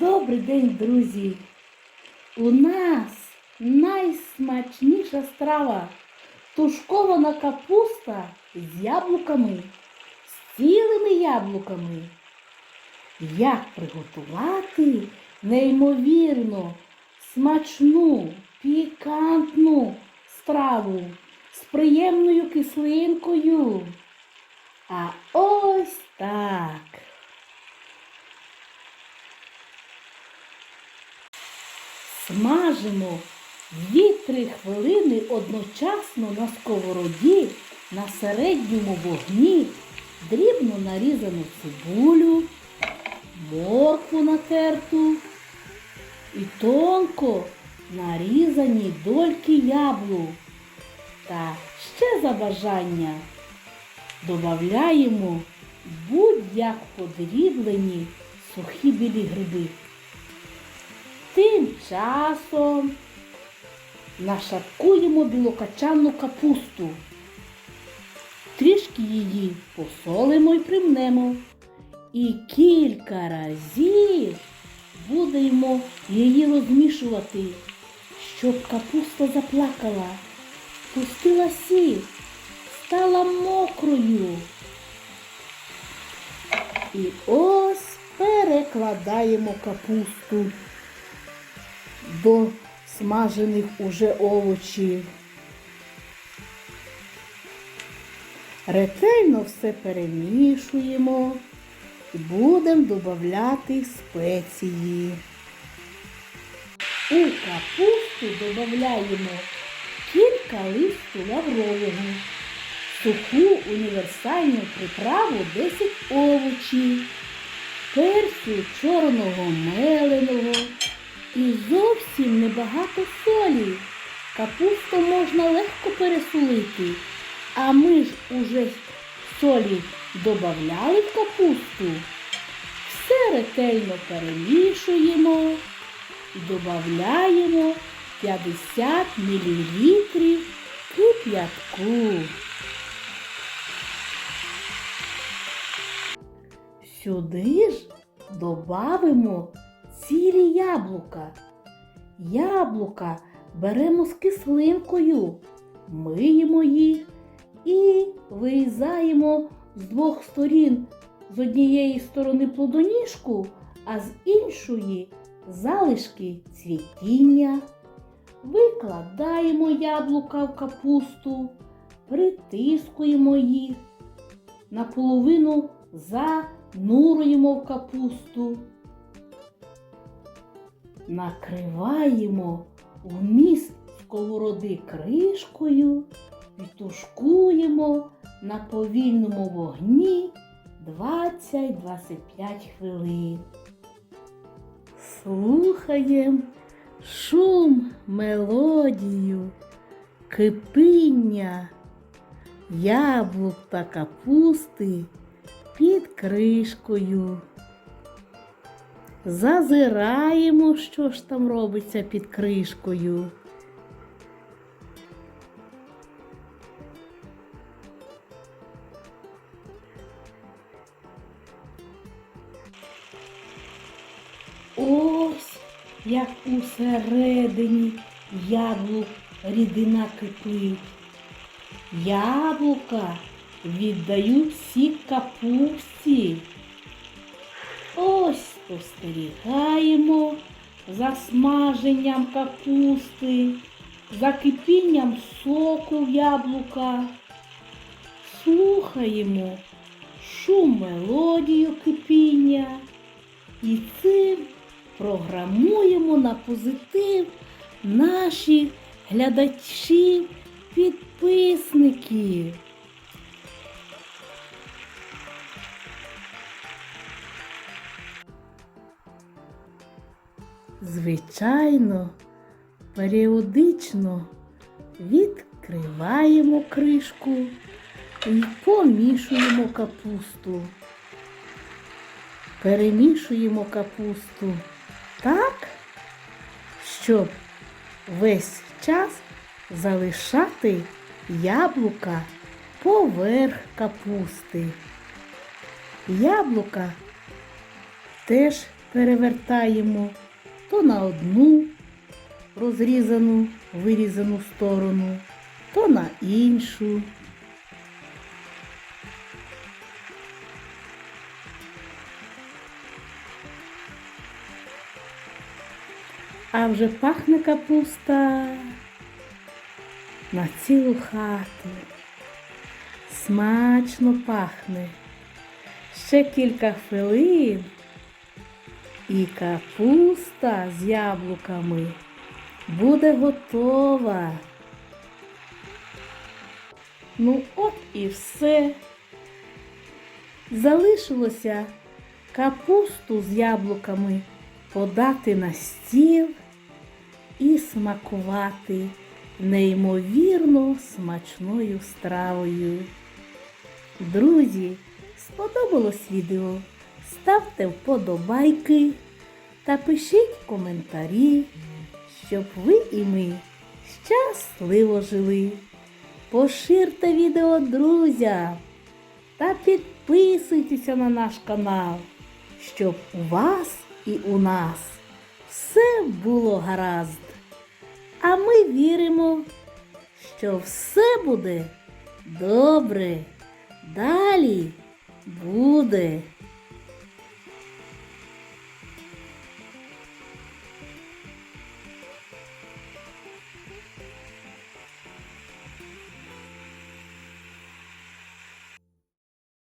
Добрий день, друзі! У нас найсмачніша страва тушкована капуста з яблуками, з цілими яблуками. Як приготувати неймовірно смачну, пікантну страву з приємною кислинкою? А ось так. Смажимо 2-3 хвилини одночасно на сковороді на середньому вогні дрібно нарізану цибулю, моркву натерту і тонко нарізані дольки яблук. Та ще за бажання додаємо будь-як подріблені сухі білі гриби. Тим часом нашаткуємо білокачанну капусту. Трішки її посолимо і примнемо. І кілька разів будемо її розмішувати, щоб капуста заплакала, пустила сіль, стала мокрою. І ось перекладаємо капусту до смажених уже овочів. Ретельно все перемішуємо і будемо додати спеції. У капусту додаємо кілька листу лаврового, суху універсальну приправу 10 овочів, перцю чорного меленого і зовсім небагато солі. Капусту можна легко пересолити, а ми ж уже солі додавали в капусту. Все ретельно перемішуємо і додаємо 50 мл кип'ятку. Сюди ж додамо цілі яблука. Яблука беремо з кислинкою, миємо їх і вирізаємо з двох сторін. З однієї сторони плодоніжку, а з іншої залишки цвітіння. Викладаємо яблука в капусту, притискуємо їх, наполовину занурюємо в капусту, накриваємо вміст сковороди кришкою і тушкуємо на повільному вогні 20-25 хвилин. Слухаємо шум, мелодію, кипіння яблук та капусти під кришкою. Зазираємо, що ж там робиться під кришкою. Ось як усередині яблук рідина кипить. Яблука віддають сік капусті. Спостерігаємо за смаженням капусти, за кипінням соку в яблука. Слухаємо шум мелодію кипіння і цим програмуємо на позитив наших глядачів, підписників. Звичайно, періодично відкриваємо кришку і помішуємо капусту. Перемішуємо капусту так, щоб весь час залишати яблука поверх капусти. Яблука теж перевертаємо то на одну розрізану, вирізану сторону, то на іншу. А вже пахне капуста на цілу хату. Смачно пахне. Ще кілька хвилин і капуста з яблуками буде готова. Ну от і все. Залишилося капусту з яблуками подати на стіл і смакувати неймовірно смачною стравою. Друзі, сподобалось відео? Ставте вподобайки та пишіть коментарі, щоб ви і ми щасливо жили. Поширте відео друзям та підписуйтеся на наш канал, щоб у вас і у нас все було гаразд. А ми віримо, що все буде добре. Далі буде